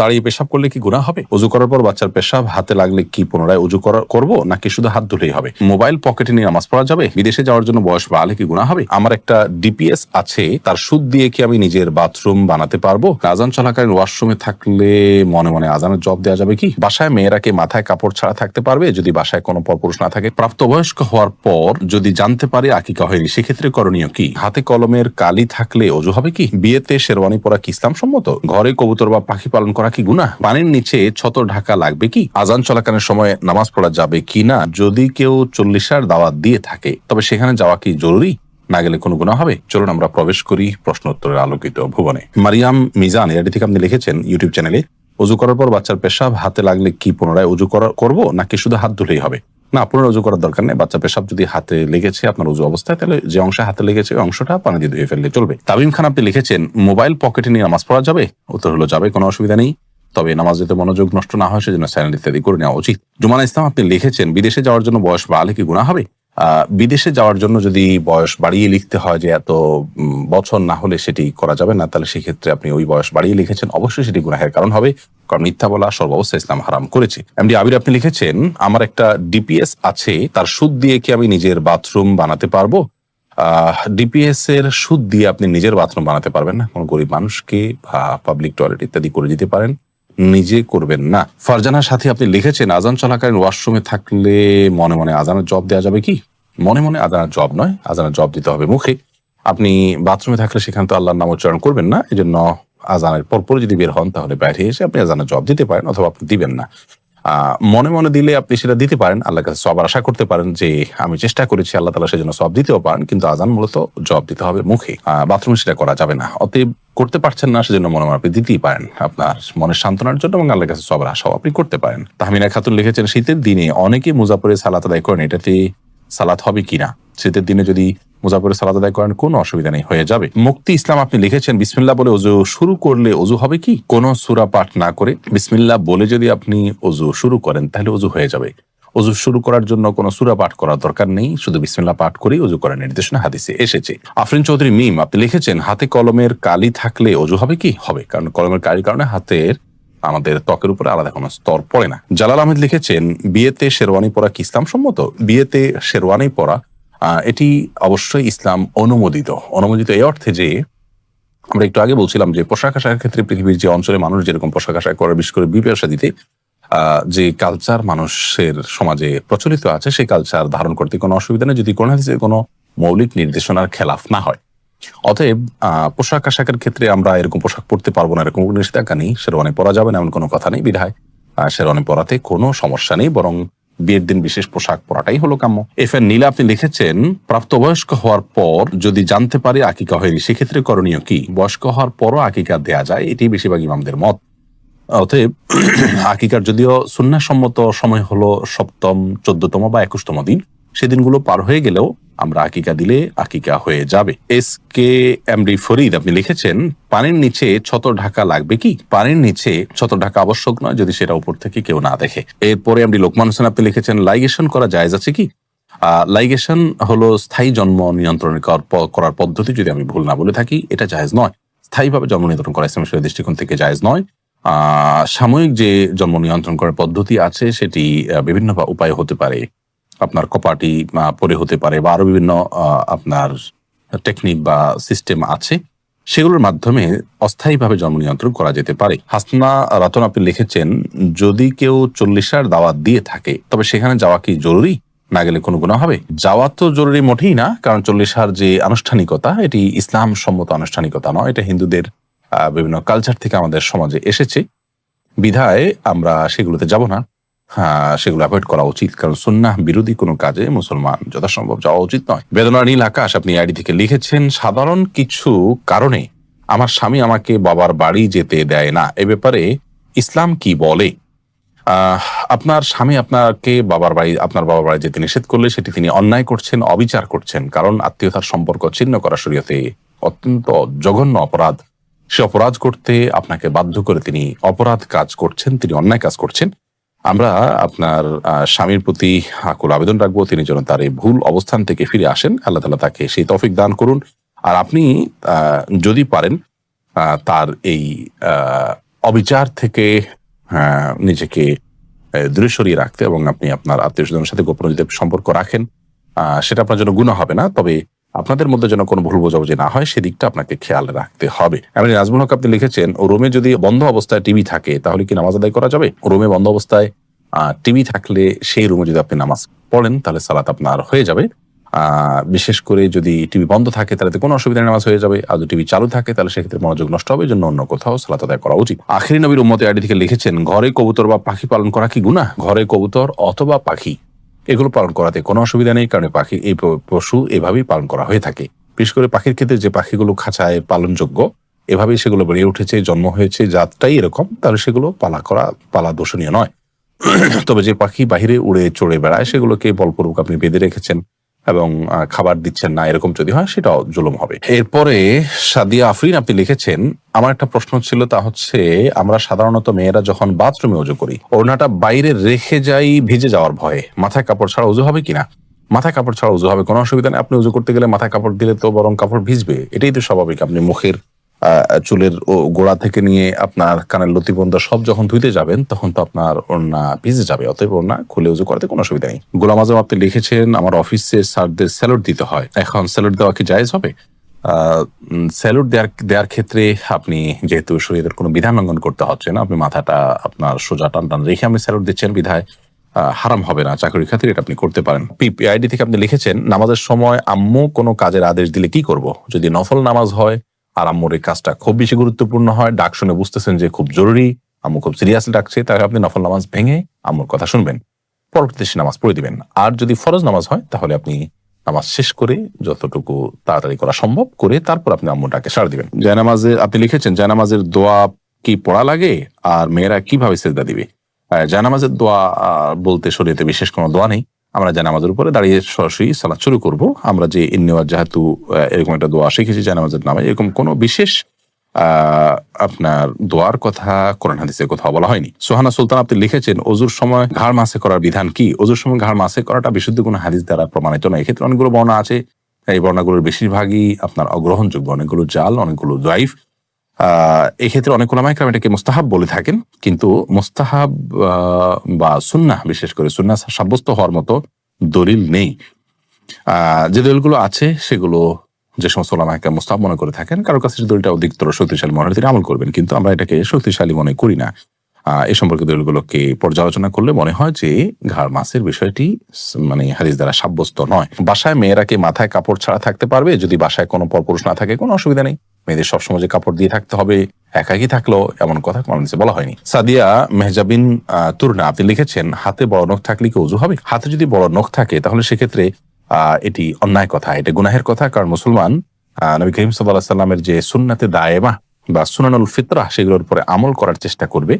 দাঁড়িয়ে পেশাব করলে কি গুণা হবে? উজু করার পর বাচ্চার পেশাব হাতে লাগলে কি পুনরায় উজু করা করব, নাকি শুধু হাত ধুলেই হবে? মোবাইল পকেটে নিয়ে নামাজ পড়া যাবে? বিদেশে যাওয়ার জন্য বয়স বাড়ালে কি গুণা হবে? আমার একটা ডিপিএস আছে, তার সুদ দিয়ে কি আমি নিজের বাথরুম বানাতে পারব? আজান চলাকালীন ওয়াশরুমে থাকলে মনে মনে আজানের জব দেওয়া যাবে কি? বাসায় মেয়েরা কি মাথায় কাপড় ছাড়া থাকতে পারবে? যদি বাসায় কোনো পরপুরুষ না থাকে? প্রাপ্তবয়স্ক হওয়ার পর যদি জানতে পারে আকিকা হয়নি, সেক্ষেত্রে করণীয় কি? হাতে কলমের কালি থাকলে অজু হবে কি? বিয়েতে শেরওয়ানি পরা কি ইসলাম সম্মত ঘরে কবুতর বা পাখি পালন করা কি গুণা পানির নিচে ছত ঢাকা লাগবে কি? আজান চলাকালীন সময় নামাজ পড়া যাবে কি না? যদি কেউ চল্লিশার দাওয়াত দিয়ে থাকে, তবে সেখানে যাওয়া কি জরুরি? না গেলে কোনো গুণা হবে? চলুন আমরা প্রবেশ করি প্রশ্ন উত্তরের আলোকিত ভুবনে। মারিয়াম মিজান এটি থেকে আপনি লিখেছেন ইউটিউব চ্যানেলে উজু করার পর বাচ্চার পেশাব হাতে লাগলে কি পুনরায় উজু করা করব? নাকি শুধু হাত ধুলেই হবে? না পুনরায় উজু করার দরকার নেই। বাচ্চা পেশাব যদি হাতে লেগেছে, আপনার উজু অবস্থায়, তাহলে যে অংশে হাতে লেগেছে, ওই অংশটা পানি দিয়ে ধুয়ে ফেললে চলবে। তাবিম খান, আপনি লিখেছেন, মোবাইল পকেটে নিয়ে নামাজ পড়া যাবে? উত্তর হলো, যাবে, কোনো অসুবিধা নেই। তবে নামাজ যাতে মনোযোগ নষ্ট না হয়, সেজন্য চ্যানেল ইত্যাদি করে নেওয়া উচিত। জুমানা ইসলাম, আপনি লিখেছেন, বিদেশে যাওয়ার জন্য বয়স বা আলে কি গুণা হবে? বিদেশে যাওয়ার জন্য যদি বয়স বাড়িয়ে লিখতে হয় যে এত বছর না হলে সেটি করা যাবে না, তাহলে সেক্ষেত্রে আপনি ওই বয়স বাড়িয়ে লিখেছেন। অবশ্যই সেটি গুনাহের কারণ হবে, কারণ মিথ্যা বলা সর্বাবস্থা ইসলাম হারাম করেছে। এমডি আবির, আপনি লিখেছেন, আমার একটা ডিপিএস আছে, তার সুদ দিয়ে কি আমি নিজের বাথরুম বানাতে পারব? ডিপিএস এর সুদ দিয়ে আপনি নিজের বাথরুম বানাতে পারবেন না। কোনো গরিব মানুষকে বা পাবলিক টয়লেট ইত্যাদি করে দিতে পারেন। নিজে করবেন না। ফারজানার সাথে আপনি লিখেছেন, আজান চলাকালীন ওয়াশরুমে থাকলে মনে মনে আজানের জব দেওয়া যাবে কি? মনে মনে আজানের জব নয়, আজানের জব দিতে হবে মুখে। আপনি বাথরুমে থাকলে সেখানে তো আল্লাহর নাম উচ্চারণ করবেন না এই জন্য আজানের পরপর যদি বের হন, তাহলে বাইরে এসে আপনি আজানের জব দিতে পারেন অথবা আপনি দিবেন না। মনে মনে দিলে আপনি সেটা দিতে পারেন, আল্লাহর কাছে সব আশা করতে পারেন যে আমি চেষ্টা করেছি আল্লাহ তালা সেজন্য সব দিতেও পারেন, কিন্তু আজান মূলত জব দিতে হবে মুখে। বাথরুমে সেটা করা যাবে না। অতএব করতে পারছেন না, সেজন্য মনে মনে আপনি দিতেই পারেন। আপনার মনের সান্ত্বনার জন্য এবং আল্লাহর কাছে সবার আশাও আপনি করতে পারেন। তাহমিনা খাতুন লিখেছেন, শীতের দিনে অনেকে মুজাফরে সালাত আদায় করেন, এটাতে সালাত হবে কিনা? শীতের দিনে যদি মুজাফরে সালাত আদায় করেন, কোনো অসুবিধা নেই, হয়ে যাবে। মুক্তি ইসলাম আপনি লিখেছেন, বিসমিল্লাহ বলে অজু শুরু করলে অজু হবে কি? কোনো সুরা পাঠ না করে বিসমিল্লাহ বলে যদি আপনি অজু শুরু করেন, তাহলে অজু হয়ে যাবে। অজু শুরু করার জন্য কোনো সুরা পাঠ করার দরকার নেই, শুধু বিসমিল্লা পাঠ করেই অজু করার নির্দেশনা হাদিসে এসেছে। আফরিন চৌধুরী মিম, আপনি লিখেছেন, হাতে কলমের কালি থাকলে অজু হবে কি? হবে, কারণ কলমের কালির কারণে হাতের আমাদের ত্বকের উপরে আলাদা কোনো স্তর পড়ে না। জালাল আহমেদ লিখেছেন, বিয়েতে শেরওয়ানি পরা কি ইসলাম সম্মত? বিয়েতে শেরওয়ানি পরা এটি অবশ্যই ইসলাম অনুমোদিত। অনুমোদিত এই অর্থে যে, আমরা একটু আগে বলছিলাম যে পোশাক আশাকের ক্ষেত্রে পৃথিবীর যে অঞ্চলে মানুষ যেরকম পোশাক আশাক করে বিশেষ করে বিপেশা দিতে যে কালচার মানুষের সমাজে প্রচলিত আছে, সেই কালচার ধারণ করতে কোনো অসুবিধা নেই। যদি কোনো কোনো মৌলিক নির্দেশনার খেলাফ না হয় অতএব পোশাক আশাকের ক্ষেত্রে আমরা এরকম পোশাক পরতে পারব না, এরকম নিষেধাজ্ঞা নেই, শেরওয়ানি পরা যাবে না, এমন কোনো কথা নেই বিধায়। শেরওয়ানি পরাতে কোনো সমস্যা নেই, বরং বিয়ের দিন বিশেষ পোশাক পরাটাই হলো কাম্য। এফ এন নীলা, আপনি লিখেছেন, প্রাপ্তবয়স্ক হওয়ার পর যদি জানতে পারে আকিকা হয়নি, সেক্ষেত্রে করণীয় কি? বয়স্ক হওয়ার পরও আকিকা দেয়া যায়, এটি বেশিরভাগ ইমামদের মত। অতএব, আকিকার যদিও সুন্নাসম্মত সময় হলো সপ্তম, চোদ্দতম বা একুশতম দিন সেদিনগুলো পার হয়ে গেলেও আমরা আকিকা দিলে আকিকা হয়ে যাবে। এস কে এমডি ফরিদ, আপনি লিখেছেন, পানির নিচে ছত ঢাকা লাগবে কি? পানির নিচে ছত ঢাকা আবশ্যক নয় যদি সেটা উপর থেকে কেউ না দেখে। এরপরে এমডি লোকমান হোসেন, আপনি লিখেছেন, লাইগেশন করা জায়েজ আছে কি? লাইগেশন হলো স্থায়ী জন্ম নিয়ন্ত্রণ কর- করার পদ্ধতি যদি আমি ভুল না বলে থাকি, এটা জায়েজ নয়। স্থায়ীভাবে জন্ম নিয়ন্ত্রণ করা শরীয়ত দৃষ্টিকোণ থেকে জায়েজ নয়। সাময়িক যে জন্ম নিয়ন্ত্রণ করার পদ্ধতি আছে, সেটি বিভিন্ন উপায়ে হতে পারে। আপনার কপাটি পরে হতে পারে বা আরও বিভিন্ন আপনার টেকনিক বা সিস্টেম আছে, সেগুলোর মাধ্যমে অস্থায়ীভাবে জন্ম নিয়ন্ত্রণ করা যেতে পারে। হাসনা রতন আপনি লিখেছেন, যদি কেউ চল্লিশার দাওয়াত দিয়ে থাকে, তবে সেখানে যাওয়া কি জরুরি? না গেলে কোনো গুণা হবে? যাওয়া তো জরুরি মোটেই না, কারণ চল্লিশার যে আনুষ্ঠানিকতা, এটি ইসলাম সম্মত আনুষ্ঠানিকতা নয়। এটা হিন্দুদের বিভিন্ন কালচার থেকে আমাদের সমাজে এসেছে। বিধায় আমরা সেগুলোতে যাব না। সেগুলো অ্যাভয়েড করা উচিত। কারণ সুন্নাহ বিরোধী কোনো কাজে মুসলমান যথাসম্ভব যাওয়া উচিত নয়। বেদনা নীল আকাশ আপনি আইডি থেকে লিখেছেন, সাধারণ কিছু কারণে আমার স্বামী আমাকে বাবার বাড়ি যেতে দেয় না। এ ব্যাপারে ইসলাম কি বলে? আপনার স্বামী আপনাকে বাবার বাড়ি, আপনার বাবার বাড়ি যেতে নিষেধ করলে সেটি তিনি অন্যায় করছেন, অবিচার করছেন। কারণ আত্মীয়তার সম্পর্ক ছিন্ন করা শরীয়তে অত্যন্ত জঘন্য অপরাধ। সে অপরাধ করতে আপনাকে বাধ্য করে তিনি অপরাধ কাজ করছেন, তিনি অন্যায় কাজ করছেন। আমরা আপনার স্বামীর প্রতি আকুল আবেদন রাখব, তিনি যেন তার এই ভুল অবস্থান থেকে ফিরে আসেন। আল্লাহ তালা তাকে সেই তৌফিক দান করুন। আর আপনি যদি পারেন তার এই অবিচার থেকে নিজেকে দূরে সরিয়ে রাখতে এবং আপনি আপনার আত্মীয় স্বজনের সাথে গোপন যদি সম্পর্ক রাখেন সেটা আপনার জন্য গুণ হবে না। তবে আপনাদের মধ্যে যেন কোনো ভুল বোঝাবুঝি না হয়, সেদিকটা আপনাকে খেয়াল রাখতে হবে। এমনি নাজমুল হক আপনি লিখেছেন, রুমে যদি বন্ধ অবস্থায় টিভি থাকে, তাহলে কি নামাজ আদায় করা যাবে? রুমে বন্ধ অবস্থায় টিভি থাকলে সেই রুমে যদি আপনি নামাজ পড়েন, তাহলে সালাত আপনার হয়ে যাবে। বিশেষ করে যদি টিভি বন্ধ থাকে, তাহলে তো কোনো অসুবিধা নামাজ হয়ে যাবে। আর টিভি চালু থাকে, তাহলে সেক্ষেত্রে মনোযোগ নষ্ট হবে জন্য অন্য কোথাও সালাত আদায় করা উচিত। আখরি নবীর উম্মতে আইডি থেকে লিখেছেন, ঘরে কবুতর বা পাখি পালন করা কি গুণা ঘরে কবুতর অথবা পাখি। এগুলো পালন করাতে কোনো অসুবিধা নেই, কারণ পাখি, এই পশু এভাবেই পালন করা হয়ে থাকে। বিশেষ করে পাখির ক্ষেত্রে যে পাখিগুলো খাঁচায় পালনযোগ্য, এভাবেই সেগুলো বেড়ে উঠেছে, জন্ম হয়েছে, জাতটাই এরকম, তাহলে সেগুলো পালা করা, পালা দোষণীয় নয়। তবে যে পাখি বাহিরে উড়ে চড়ে বেড়ায়, সেগুলোকে বলপূর্বক আপনি বেঁধে রেখেছেন। এবং খাবার দিচ্ছেন না, এরকম যদি হয় সেটাও জুলুম হবে। এরপরে সাদিয়া আফরিন, আপনি লিখেছেন, আমার একটা প্রশ্ন ছিল তা হচ্ছে, আমরা সাধারণত মেয়েরা যখন বাথরুমে উজু করি, ওড়নাটা বাইরে রেখে যাই ভিজে যাওয়ার ভয়ে। মাথায় কাপড় ছাড়া উজু হবে কিনা? মাথায় কাপড় ছাড়া উজু হবে, কোনো অসুবিধা নেই। আপনি উজু করতে গেলে মাথায় কাপড় দিলে তো বরং কাপড় ভিজবে। এটাই তো স্বাভাবিক, আপনি মুখের চুলের গোড়া থেকে নিয়ে আপনার কানের লতি পর্যন্ত সব যখন ধুইতে যাবেন, তখন তো আপনার ওড়না ভিজে যাবে, অতএব ওড়না খুলে উজু করাতে কোনো অসুবিধা নেই। গোলাম আজম, আপনি লিখেছেন, আমার অফিসে স্যারদের স্যালুট দিতে হয়। এখন স্যালুট দেওয়া কি জায়েজ হবে? স্যালুট দেওয়ার দেওয়ার ক্ষেত্রে আপনি যেহেতু শরীরের কোনো বিধান লঙ্ঘন করতে হচ্ছে না, আপনি মাথাটা আপনার সোজা টান টান রেখে আপনি স্যালুট দিচ্ছেন, বিধায় হারাম হবে না, চাকরির খাতিরে এটা আপনি করতে পারেন। পিপিআইডি থেকে আপনি লিখেছেন, নামাজের সময় আম্মু কোনো কাজের আদেশ দিলে কি করব? যদি নফল নামাজ হয় আর আম্মুর এই কাজটা খুব বেশি গুরুত্বপূর্ণ হয়। ডাক শুনে বুঝতেছেন যে খুব জরুরি। আম্মু খুব সিরিয়াসলি ডাকছে, তাহলে আপনি নফল নামাজ ভেঙে আম্মুর কথা শুনবেন। পরবর্তীতে সে নামাজ পড়ে দিবেন আর যদি ফরজ নামাজ হয়, তাহলে আপনি নামাজ শেষ করে যতটুকু তাড়াতাড়ি করা সম্ভব করে তারপর আপনি আম্মুটাকে সার দিবেন। জায়নামাজে আপনি লিখেছেন, জায়নামাজের দোয়া কি পড়া লাগে? আর মেয়েরা কীভাবে সেজদা দিবে? জায়নামাজের দোয়া বলতে শরীরে বিশেষ কোনো দোয়া নেই। আমরা জায়নামাজের উপরে দাঁড়িয়ে সরাসরি সালাদ শুরু করব। আমরা যে ইন্নেওয়ার যেহেতু এরকম একটা দোয়া শিখেছি জায়নামাজের নামে, এরকম কোনো বিশেষ আপনার দোয়ার কথা কোরআন হাদিসে কোথাও বলা হয়নি। সোহানা সুলতান, আপনি লিখেছেন অজুর সময় ঘাড় মাসে করার বিধান কি? অজুর সময় ঘাড় মাসে করাটা বিশুদ্ধ কোনো হাদিস দ্বারা প্রমাণিত নয়। এক্ষেত্রে অনেকগুলো বর্ণনা আছে। এই বর্ণাগুলোর বেশিরভাগই আপনার অগ্রহণযোগ্য, অনেকগুলো জাল, অনেকগুলো আহ এক্ষেত্রে অনেক ওলামাইকরাম এটাকে মোস্তাহাব বলে থাকেন কিন্তু মোস্তাহাব আহ, বা সুন্না বিশেষ করে সুন্না সাব্যস্ত হওয়ার মতো দলিল নেই। আহ, যে দলিলগুলো আছে সেগুলো যে সমস্ত ওলামাইকরাম মোস্তাহাব মনে করে থাকেন কারোর কাছে দলিলটা অধিকতর শক্তিশালী মনে হয় তিনি আমল করবেন কিন্তু আমরা এটাকে শক্তিশালী মনে করি না। আহ, এ সম্পর্কে দলিলগুলোকে পর্যালোচনা করলে মনে হয় যে ঘাড় মাসের বিষয়টি মানে হাদিস দ্বারা সাব্যস্ত নয়। বাসায় মেয়েরা কি মাথায় কাপড় ছাড়া থাকতে পারবে? যদি বাসায় কোনো পরপুরুষ না থাকে, কোনো অসুবিধা নেই। মেয়েদের সবসময় যে কাপড় দিয়ে থাকতে হবে, একাকি থাকল এমন কথা কোনো বলা হয়নি। সাদিয়া মেহজাবিন তুরনা, আপনি লিখেছেন, হাতে বড় নখ থাকলে কি উজু হবে? হাতে যদি বড় নখ থাকে, তাহলে সেক্ষেত্রে এটি অন্যায় কথা, এটা গুনাহের কথা, কারণ মুসলমান নবী করিম সাল্লাহ সাল্লামের যে সুন্নাতে দায়েমা বা সুনানুল ফিতরা, সেগুলোর উপরে আমল করার চেষ্টা করবে।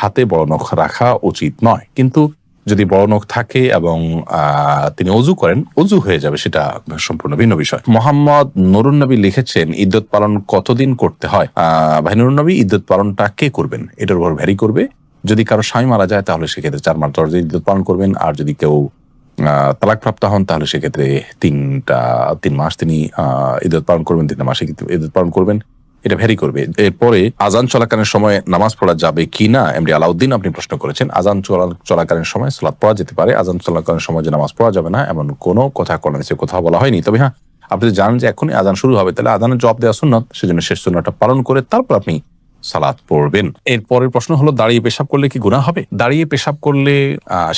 হাতে বড় নখ রাখা উচিত নয়। কিন্তু যদি বড় নখ থাকে এবং তিনি অজু করেন, অজু হয়ে যাবে সেটা সম্পূর্ণ ভিন্ন বিষয়। মোহাম্মদ নুরুন নবী লিখেছেন, ইদ্যত পালন কতদিন করতে হয়? ভাই নুরুন নবী, ইদ্যত পালনটা কে করবেন? এটার উপর ভ্যারি করবে। যদি কারও স্বামী মারা যায়, তাহলে সেক্ষেত্রে চার মাস দশ দিন পালন করবেন। আর যদি কেউ তালাকপ্রাপ্ত হন, তাহলে সেক্ষেত্রে তিনটা, তিন মাস তিনি ইদ্যত পালন করবেন, তিনটা মাসে ইদ্যত পালন করবেন। এটা ভ্যারি করবে। এরপরে আজান চলাকালীন সময় নামাজ পড়া যাবে কি না, এমডি আলাউদ্দিন আপনি প্রশ্ন করেছেন। আজান চলা- চলাকালীন সময় সলাদ পড়া যেতে পারে। আজান চলাকালীন সময় যে নামাজ পড়া যাবে না, এমন কোনো কথা কোরআন সে কোথাও বলা হয়নি। তবে হ্যাঁ আপনি জানেন যে এখনই আজান শুরু হবে, তাহলে আজানের জব দেওয়া সুন্নত, সেজন্য শেষ সুন্নতটা পালন করে তারপর আপনি সালাত পড়বেন। এর পরের প্রশ্ন হলো, দাঁড়িয়ে পেশাব করলে কি গুনাহ হবে? দাঁড়িয়ে পেশাব করলে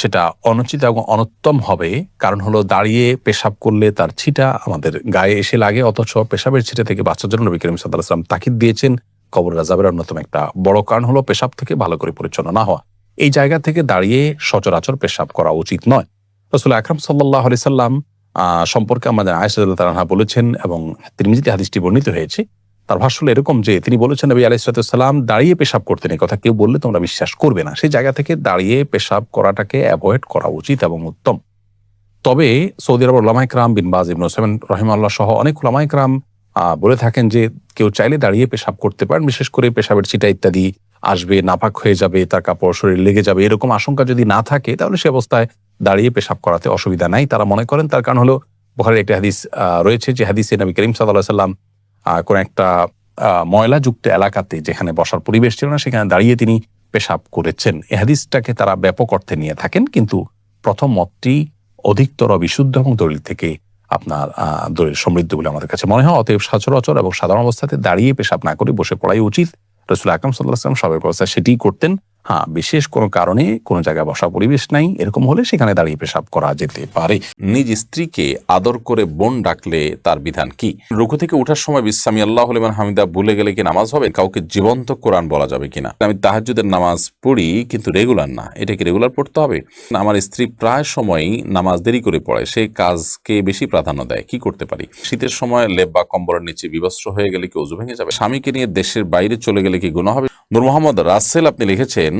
সেটা অনুচিত এবং অনুত্তম হবে। কারণ হলো, দাঁড়িয়ে পেশাব করলে তার ছিটা আমাদের গায়ে এসে লাগে। অথচ পেশাবের ছিটা থেকে বাচ্চার জন্য নবী সাল্লাম তাকিদ দিয়েছেন, কবর রাজাবের অন্যতম একটা বড় কারণ হলো, পেশাব থেকে ভালো করে পরিচ্ছন্ন না হওয়া। এই জায়গা থেকে দাঁড়িয়ে সচরাচর পেশাব করা উচিত নয়। রসুল আকরাম সাল্লাহ আলি সাল্লাম সম্পর্কে আমাদের আয়সাদুল্লাহ তালাহা বলেছেন এবং তিরমিজিতে হাদিসটি বর্ণিত হয়েছে তার ভাষ্য এরকম যে তিনি বলেছেন নবী আলাইসালাম দাঁড়িয়ে পেশাব করতেন এই কথা। কেউ বললে তোমরা বিশ্বাস করবে না। সেই জায়গা থেকে দাঁড়িয়ে পেশাব করাটাকে অ্যাভয়েড করা উচিত এবং উত্তম। তবে সৌদি আরব ওলামাইকরাম বিন বাজ ইবন হোসেন রহিমাল্লাহ সহ অনেক ওলামাইকরাম আহ, বলে থাকেন যে কেউ চাইলে দাঁড়িয়ে পেশাব করতে পারেন। বিশেষ করে পেশাবের ছিটা ইত্যাদি আসবে নাপাক হয়ে যাবে তার কাপড় শরীর লেগে যাবে এরকম আশঙ্কা যদি না থাকে তাহলে সে অবস্থায় দাঁড়িয়ে পেশাব করাতে অসুবিধা নাই। তারা মনে করেন তার কারণ হলো বুখারীর একটি হাদিস রয়েছে যে হাদিসে নবী করিম সাল্লাহ সাল্লাম কোন একটা ময়লাযুক্ত এলাকাতে যেখানে বসার পরিবেশ ছিল না, সেখানে দাঁড়িয়ে তিনি পেশাব করেছেন। এ হাদিসটাকে তারা ব্যাপক অর্থে নিয়ে থাকেন, কিন্তু প্রথম মতটি অধিকতর বিশুদ্ধ এবং দলিল থেকে আপনার দলিল সমৃদ্ধ বলে আমাদের কাছে মনে হয়। অতএব সচরাচর এবং সাধারণ অবস্থাতে দাঁড়িয়ে পেশাব না করে বসে পড়াই উচিত। রসুল আকরম সাল্লাহ আসলাম সবাই সেটিই করতেন। হ্যাঁ বিশেষ কোনো কারণে কোনো জায়গায় বসা পরিবেশ নাই, এরকম হলে সেখানে দাঁড়িয়ে পেশাব করা যেতে পারে। নিজ স্ত্রীকে আদর করে বোন ডাকলে তার বিধান কি? রুকু থেকে ওঠার সময় বিসামি আল্লাহ হলিমান হামিদা, ভুলে গেলে কি নামাজ হবে? কাউকে জীবন্ত কোরআন বলা যাবে কিনা? আমি তাহাজ্জুদের নামাজ পড়ি, কিন্তু রেগুলার না। এটা কি রেগুলার পড়তে হবে? আমার স্ত্রী প্রায় সময়ই নামাজ দেরি করে পড়ে সেই কাজকে বেশি প্রাধান্য দেয়। কি করতে পারি? শীতের সময় লেপ বা কম্বলের নিচে বিবস্ত্র হয়ে গেলে কি অজু ভেঙে যাবে? স্বামীকে নিয়ে দেশের বাইরে চলে গেলে কি গুণ হবে? নূর মোহাম্মদ রাসেল আপনি লিখেছেন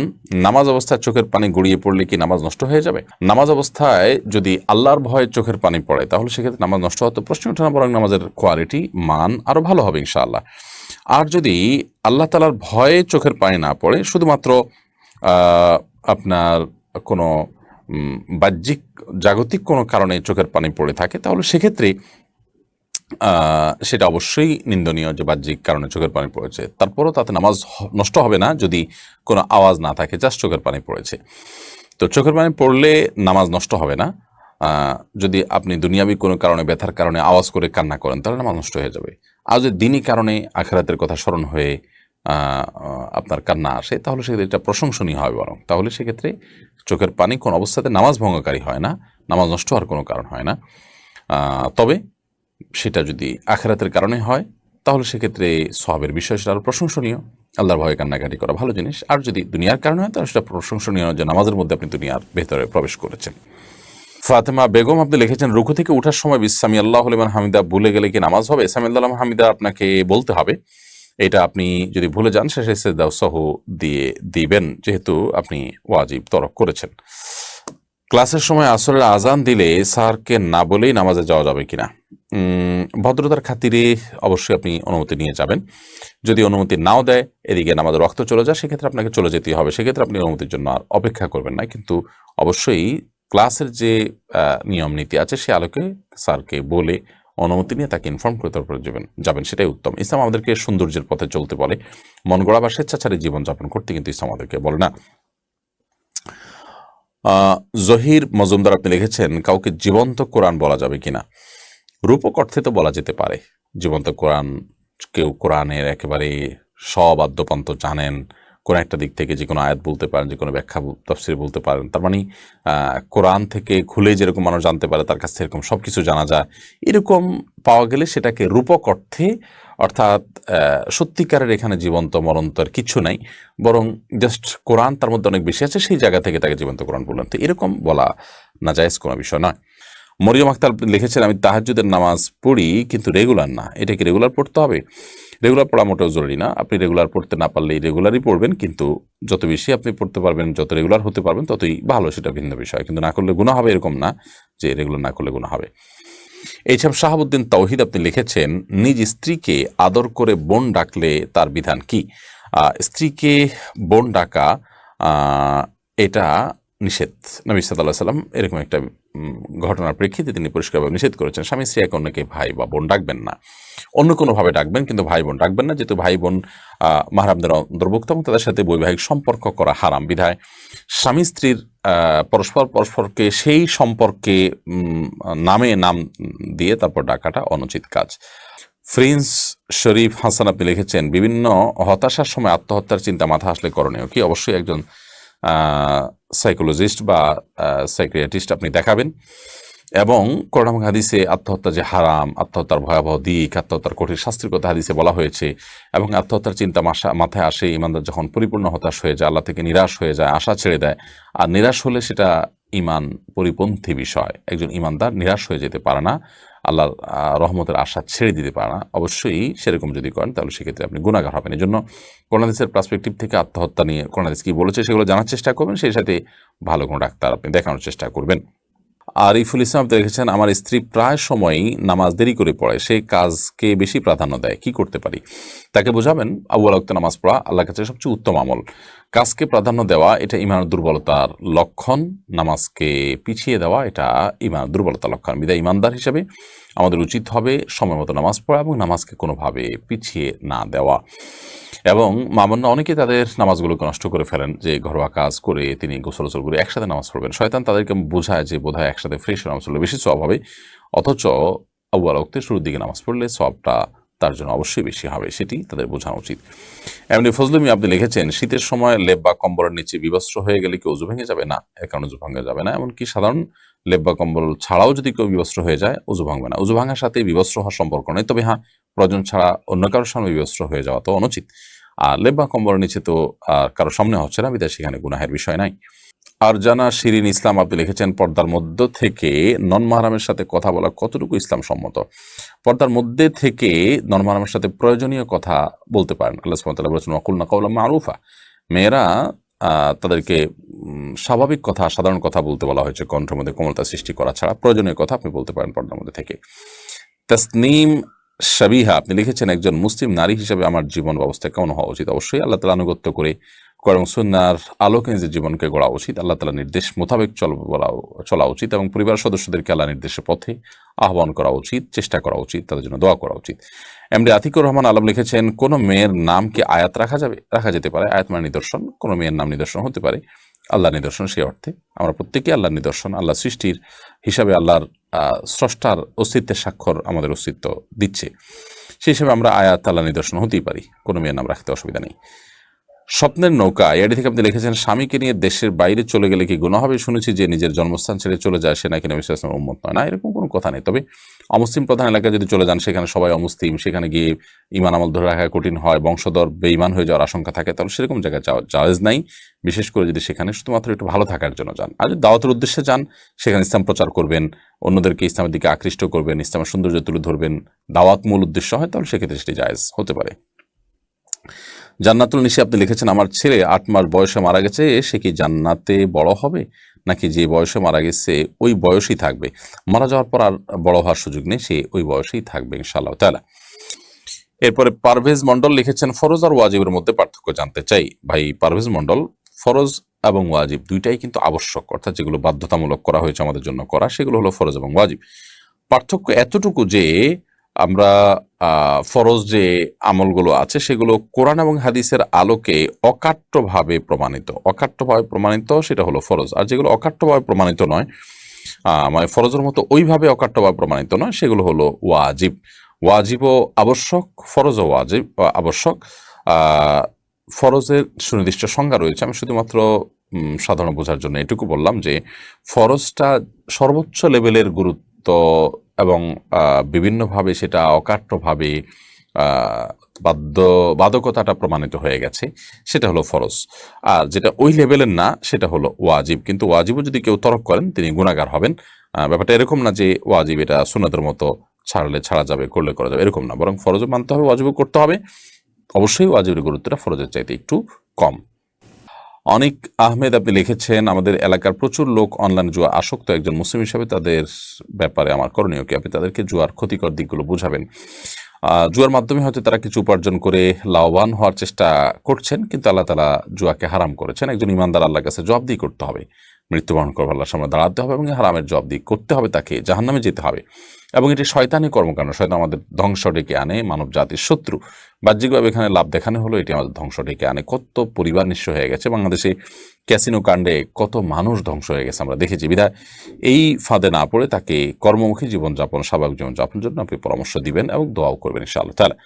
নামাজ অবস্থায় চোখের পানি গড়িয়ে পড়লে কি নামাজ নষ্ট হয়ে যাবে? নামাজ অবস্থায় যদি আল্লাহর ভয়ে চোখের পানি পড়ে, তাহলে সেক্ষেত্রে নামাজ নষ্ট হতো প্রশ্ন ওঠে না, বরং নামাজের কোয়ালিটি মান আরও ভালো হবে ইনশাআল্লাহ। আর যদি আল্লাহ তালার ভয়ে চোখের পানি না পড়ে, শুধুমাত্র আপনার কোনো বাহ্যিক, জাগতিক কোনো কারণে চোখের পানি পড়ে থাকে, তাহলে সেক্ষেত্রে সেটা অবশ্যই নিন্দনীয় যে বাহ্যিক কারণে চোখের পানি পড়েছে। তারপরও তাতে নামাজ নষ্ট হবে না যদি কোনো আওয়াজ না থাকে, জাস্ট চোখের পানি পড়েছে। তো চোখের পানি পড়লে নামাজ নষ্ট হবে না। যদি আপনি দুনিয়াবি কোনো কারণে ব্যথার কারণে আওয়াজ করে কান্না করেন, তাহলে নামাজ নষ্ট হয়ে যাবে। আর যদি দিনই কারণে আখেরাতের কথা স্মরণ হয়ে আপনার কান্না আসে, তাহলে সেক্ষেত্রে এটা প্রশংসনীয় হয় বরং। তাহলে সেক্ষেত্রে চোখের পানি কোন অবস্থাতে নামাজ ভঙ্গকারী হয় না, নামাজ নষ্ট হওয়ার কোনো কারণ হয় না। তবে সেটা যদি আখেরাতের কারণে হয়, তাহলে সেক্ষেত্রে সবের বিষয় সেটা আরও প্রশংসনীয়। আল্লাহর ভয়ে কান্নাকাটি করা ভালো জিনিস। আর যদি দুনিয়ার কারণে হয়, তাহলে সেটা প্রশংসনীয় যে নামাজের মধ্যে আপনি দুনিয়ার ভেতরে প্রবেশ করেছেন। ফাতেমা বেগম আপনি লিখেছেন, রুকু থেকে ওঠার সময় বিসামি আল্লাহ হলিমান হামিদা, ভুলে গেলে কি নামাজ হবে? সামি আল্লাহ হামিদা আপনাকে বলতে হবে। এটা আপনি যদি ভুলে যান শেষে সেদাও সহ দিয়ে দিবেন, যেহেতু আপনি ওয়াজিব তরক করেছেন। ক্লাসের সময় আসরের আজান দিলে স্যারকে না বলেই নামাজে যাওয়া যাবে কিনা? ভদ্রতার খাতিরে অবশ্যই আপনি অনুমতি নিয়ে যাবেন। যদি অনুমতি নাও দেয়, এদিকে আমাদের রক্ত চলে যায়, সেক্ষেত্রে আপনাকে চলে যেতেই হবে। সেক্ষেত্রে আপনি অনুমতির জন্য আর অপেক্ষা করবেন না। কিন্তু অবশ্যই ক্লাসের যে নিয়ম নীতি আছে, সে আলোকে স্যারকে বলে অনুমতি নিয়ে তাকে ইনফর্ম করে তারপরে যাবেন যাবেন, সেটাই উত্তম। ইসলাম আমাদেরকে সৌন্দর্যের পথে চলতে বলে। মন গড়া বা স্বেচ্ছাচারী জীবনযাপন করতে কিন্তু ইসলাম আমাদেরকে বলে না। জহির মজুমদার আপনি লিখেছেন, কাউকে জীবন্ত কোরআন বলা যাবে কিনা? রূপক অর্থে তো বলা যেতে পারে। জীবন্ত কোরআন, কেউ কোরআনের একেবারে সব আদ্যপান্ত জানেন, কোন একটা দিক থেকে যে কোনো আয়াত বলতে পারেন, যে কোনো ব্যাখ্যা, তফসির বলতে পারেন। তার মানে কোরআন থেকে খুলে যেরকম মানুষ জানতে পারে, তার কাছ থেকে এরকম সব কিছু জানা যায়, এরকম পাওয়া গেলে সেটাকে রূপক অর্থে, অর্থাৎ সত্যিকারের এখানে জীবন্ত মরন্ত আর কিছু নাই, বরং জাস্ট কোরআন তার মধ্যে অনেক বেশি আছে, সেই জায়গা থেকে তাকে জীবন্ত কোরআন বললেন। তো এরকম বলা না জায়েজ কোনো বিষয় নয়। মরিয়ম আক্তার লিখেছেন, আমি তাহাজ্জুদের নামাজ পড়ি, কিন্তু রেগুলার না। এটা কি রেগুলার পড়তে হবে? রেগুলার পড়া মোটেও জরুরি না। আপনি রেগুলার পড়তে না পারলে রেগুলারই পড়বেন, কিন্তু যত বেশি আপনি পড়তে পারবেন, যত রেগুলার হতে পারবেন, ততই ভালো, সেটা ভিন্ন বিষয়। কিন্তু না করলে গুণা হবে এরকম না যে রেগুলার না করলে গুণা হবে। এইসব শাহাবুদ্দিন তৌহিদ আপনি লিখেছেন, নিজ স্ত্রীকে আদর করে বোন ডাকলে তার বিধান কি? স্ত্রীকে বোন ডাকা এটা নিষেধ। নবী সাল্লাহ সাল্লাম এরকম একটা ঘটনার প্রেক্ষিতে তিনি পরিষ্কারভাবে নিষেধ করেছেন, স্বামী স্ত্রী এক অন্যকে ভাই বা বোন ডাকবেন না। অন্য কোনোভাবে ডাকবেন, কিন্তু ভাই বোন ডাকবেন না, যেহেতু ভাই বোন মাহরামদের অন্তর্ভুক্ত এবং তাদের সাথে বৈবাহিক সম্পর্ক করা হারাম বিধায় স্বামী স্ত্রীর পরস্পর, পরস্পরকে সেই সম্পর্কে নামে নাম দিয়ে তারপর ডাকাটা অনুচিত কাজ। ফ্রিন্স শরীফ হাসান আপনি লিখেছেন, বিভিন্ন হতাশার সময় আত্মহত্যার চিন্তা মাথা আসলে করণীয় কি? অবশ্যই একজন সাইকোলজিস্ট বা সাইক্রিয়াটিস্ট আপনি দেখাবেন। এবং কোরআন এবং হাদিসে আত্মহত্যা যে হারাম, আত্মহত্যার ভয়াবহ দিক, আত্মহত্যার কঠিন শাস্তির কথা হাদিসে বলা হয়েছে এবং আত্মহত্যার চিন্তা মাথায় আসে, ইমানদার যখন পরিপূর্ণ হতাশ হয়ে যায়, আল্লাহ থেকে নিরাশ হয়ে যায়, আশা ছেড়ে দেয়। আর নিরাশ হলে সেটা ইমান পরিপন্থী বিষয়। একজন ইমানদার নিরাশ হয়ে যেতে পারে না। আল্লাহর রহমতের আশা ছেড়ে দিতে পারে না। অবশ্যই সেরকম যদি করেন, তাহলে সেক্ষেত্রে আপনি গুণাগার হবেন। এই জন্য কোনাদেশের পার্সপেক্টিভ থেকে আত্মহত্যা নিয়ে কোনাদেশ কী বলেছে সেগুলো জানার চেষ্টা করবেন, সেই সাথে ভালো কোনো ডাক্তার আপনি দেখানোর চেষ্টা করবেন। আরিফুল ইসলাম আপনি আমার স্ত্রী প্রায় সময়ই নামাজ দেরি করে পড়ে, সে কাজকে বেশি প্রাধান্য দেয়, কি করতে পারি? তাকে বোঝাবেন আউ্বাল অক্ত নামাজ পড়া আল্লাহ কাছে সবচেয়ে উত্তম আমল। কাজকে প্রাধান্য দেওয়া, এটা ইমানের দুর্বলতার লক্ষণ, নামাজকে পিছিয়ে দেওয়া, এটা ইমান দুর্বলতার লক্ষণ। বিদায় ইমানদার হিসেবে আমাদের উচিত হবে সময় মতো নামাজ পড়া এবং নামাজকে কোনোভাবে পিছিয়ে না দেওয়া। এবং মামন্না অনেকে তাদের নামাজগুলোকে নষ্ট করে ফেলেন, যে ঘরোয়া কাজ করে তিনি গোসল গোসল করে একসাথে নামাজ পড়বেন। শয়তান তাদেরকে বোঝায় যে বোধহয় একসাথে ফ্রেশ নামাজ পড়লে বেশি সব হবে, অথচ আউ্বাল অক্তে শুরুর দিকে নামাজ পড়লে সবটা তার জন্য অবশ্যই বেশি হবে, সেটি তাদের বোঝানো উচিত। এমনি ফজলুমি আপনি লিখেছেন, শীতের সময় লেপ বা কম্বলের নিচে বিবস্ত্র হয়ে গেলে কি উজু ভেঙে যাবে? না, এর কারণে উজু ভাঙা যাবে না, এমনকি সাধারণ লেপ বা কম্বল ছাড়াও যদি কেউ বিবস্ত্র হয়ে যায় উজু ভাঙবে না। উজু ভাঙার সাথে বিবস্ত্র হওয়ার সম্পর্ক নেই। তবে হ্যাঁ প্রয়োজন ছাড়া অন্য কারোর সামনে বিবস্ত্র হয়ে যাওয়া তো অনুচিত। আর লেপ বা কম্বলের নিচে তো আর কারোর সামনে হচ্ছে না বিদায় সেখানে গুনাহের বিষয় নাই। আর জানা শিরিন ইসলাম, আপনি লিখেছেন, পর্দার মধ্য থেকে নন মাহারামের সাথে কথা বলা কতটুকু ইসলাম সম্মত? পর্দার মধ্যে থেকে নন মাহারামের সাথে প্রয়োজনীয় কথা বলতে পারেন। আল্লাহ সুবহানাহু বলেছেন ওয়াকুল না কাউলা মারুফা মেয়েরা তাদেরকে স্বাভাবিক কথা, সাধারণ কথা বলতে বলা হয়েছে। কণ্ঠের মধ্যে কোমলতা সৃষ্টি করা ছাড়া প্রয়োজনীয় কথা আপনি বলতে পারেন পর্দার মধ্যে থেকে। তসনিম সাবিহা আপনি লিখেছেন, একজন মুসলিম নারী হিসেবে আমার জীবন ব্যবস্থা কেমন হওয়া উচিত? অবশ্যই আল্লাহ তালা আনুগত্য করে করম সুন্নার আলোকে নিজের জীবনকে গড়া উচিত। আল্লাহ তালা নির্দেশ মোতাবেক চল বলা চলা উচিত এবং পরিবার সদস্যদেরকে আল্লাহ নির্দেশের পথে আহ্বান করা উচিত, চেষ্টা করা উচিত, তাদের জন্য দোয়া করা উচিত। এমডি আতিকুর রহমান আলম লিখেছেন, কোনো মেয়ের নাম কি আয়াত রাখা যাবে রাখা যেতে পারে? আয়াত মানে নিদর্শন, কোনো মেয়ের নাম নিদর্শন হতে পারে। আল্লাহ নিদর্শন সেই অর্থে। আমরা প্রত্যেকে আল্লাহ নিদর্শন আল্লাহ সৃষ্টির হিসাবে আল্লাহর স্রষ্টার অস্তিত্বের স্বাক্ষর আমাদের অস্তিত্ব দিচ্ছে। সেই হিসাবে আমরা আয়াত আল্লাহ নিদর্শন হতেই পারি। কোনো মেয়ের নাম রাখতে অসুবিধা নেই। স্বপ্নের নৌকা এটি থেকে আপনি লিখেছেন, স্বামীকে নিয়ে দেশের বাইরে চলে গেলে কি গুণ হবে? শুনেছি যে নিজের জন্মস্থান ছেড়ে চলে যায় সে নাকি নবী আলাইহি উম্মত নয়। না, এরকম কোনো কথা নেই। তবে অমুসলিম প্রধান এলাকায় যদি চলে যান, সেখানে সবাই অমুসলিম, সেখানে গিয়ে ইমান আমল ধরে রাখা কঠিন হয়, বংশধর বেঈমান হয়ে যাওয়ার আশঙ্কা থাকে, তাহলে সেরকম জায়গায় যাওয়া জায়েজ নাই। বিশেষ করে যদি সেখানে শুধুমাত্র একটু ভালো থাকার জন্য যান। আর যদি দাওয়াতের উদ্দেশ্যে যান, সেখানে ইসলাম প্রচার করবেন, অন্যদেরকে ইসলামের দিকে আকৃষ্ট করবেন, ইসলামের সৌন্দর্য তুলে ধরবেন, দাওয়াত মূল উদ্দেশ্য হয়, তাহলে সেক্ষেত্রে সেটি জায়েজ হতে পারে। জান্নাতুল নিশি আপনি লিখেছেন, আমার ছেলে আট মাস বয়সে মারা গেছে, সে কি জান্নাতে বড় হবে? নাকি যে বয়সে মারা গেছে, ওই বয়সেই থাকবে? মারা যাওয়ার পর আর বড় হওয়ার সুযোগ নেই, সে ওই বয়সেই থাকবে, ইনশাআল্লাহ। তাআলা এরপরে পারভেজ মন্ডল লিখেছেন, ফরজ আর ওয়াজিবের মধ্যে পার্থক্য জানতে চাই। ভাই, পারভেজ মন্ডল ফরজ এবং ওয়াজিব দুইটাই কিন্তু আবশ্যক, অর্থাৎ যেগুলো বাধ্যতামূলক করা হয়েছে আমাদের জন্য করা, সেগুলো হলো ফরজ এবং ওয়াজিব। পার্থক্য এতটুকু যে আমরা ফরজ যে আমলগুলো আছে সেগুলো কোরআন এবং হাদিসের আলোকে অকাট্যভাবে প্রমাণিত। অকাট্যভাবে প্রমাণিত সেটা হলো ফরজ। আর যেগুলো অকাট্যভাবে প্রমাণিত নয় মানে ফরজের মতো ওইভাবে অকাট্যভাবে প্রমাণিত নয়, সেগুলো হলো ওয়াজিব। ওয়াজিবও আবশ্যক, ফরজও ওয়াজিব আবশ্যক। ফরজের সুনির্দিষ্ট সংজ্ঞা রয়েছে। আমি শুধুমাত্র সাধারণ বোঝার জন্য এটুকু বললাম যে, ফরজটা সর্বোচ্চ লেভেলের গুরুত্ব এবং বিভিন্নভাবে সেটা অকাট্যভাবে আহ, বাধ্য বাধকতাটা প্রমাণিত হয়ে গেছে। সেটা হলো ফরজ। আর যেটা ওই লেভেলের না সেটা হলো ওয়াজিব। কিন্তু ওয়াজিবও যদি কেউ তরক করেন তিনি গুণাগার হবেন। ব্যাপারটা এরকম না যে ওয়াজিব এটা সুন্নাতের মতো ছাড়লে ছাড়া যাবে করলে করা যাবে এরকম না। বরং ফরজও মানতে হবে ওয়াজিবও করতে হবে। অবশ্যই ওয়াজিবের গুরুত্বটা ফরজের চাইতে একটু কম। অনেক আহমেদ আপনি লিখেছেন, আমাদের এলাকার প্রচুর লোক অনলাইন জুয়া আসক্ত। একজন মুসলিম হিসাবে তাদের ব্যাপারে আমার করণীয় কি? আপনি তাদেরকে জুয়ার ক্ষতিকর দিকগুলো বুঝাবেন। জুয়ার মাধ্যমে হয়তো তারা কিছু উপার্জন করে লাভবান হওয়ার চেষ্টা করছেন, কিন্তু আল্লাহ তালা জুয়াকে হারাম করেছেন। একজন ইমানদার আল্লাহর কাছে জবাবদি করতে হবে। মৃত্যুবরণ করবে আল্লাহর সামনে দাঁড়াতে হবে এবং হারামের জবাবদিহি করতে হবে তাকে, জাহান্নামে যেতে হবে। এবং এটি শয়তানি কর্মকাণ্ড, শয়তান আমাদের ধ্বংস ডেকে আনে মানব জাতির শত্রু। বাহ্যিকভাবে এখানে লাভ দেখানো হলো, এটি আমাদের ধ্বংস ডেকে আনে। কত পরিবার নিঃস্ব হয়ে গেছে বাংলাদেশে। ক্যাসিনো কাণ্ডে কত মানুষ ধ্বংস হয়ে গেছে আমরা দেখেছি। বিধায় এই ফাঁদে না পড়ে তাকে কর্মমুখী জীবনযাপন, স্বাভাবিক জীবনযাপনের জন্য আপনি পরামর্শ দিবেন এবং দোয়াও করবেন ইনশাআল্লাহ। তাহলে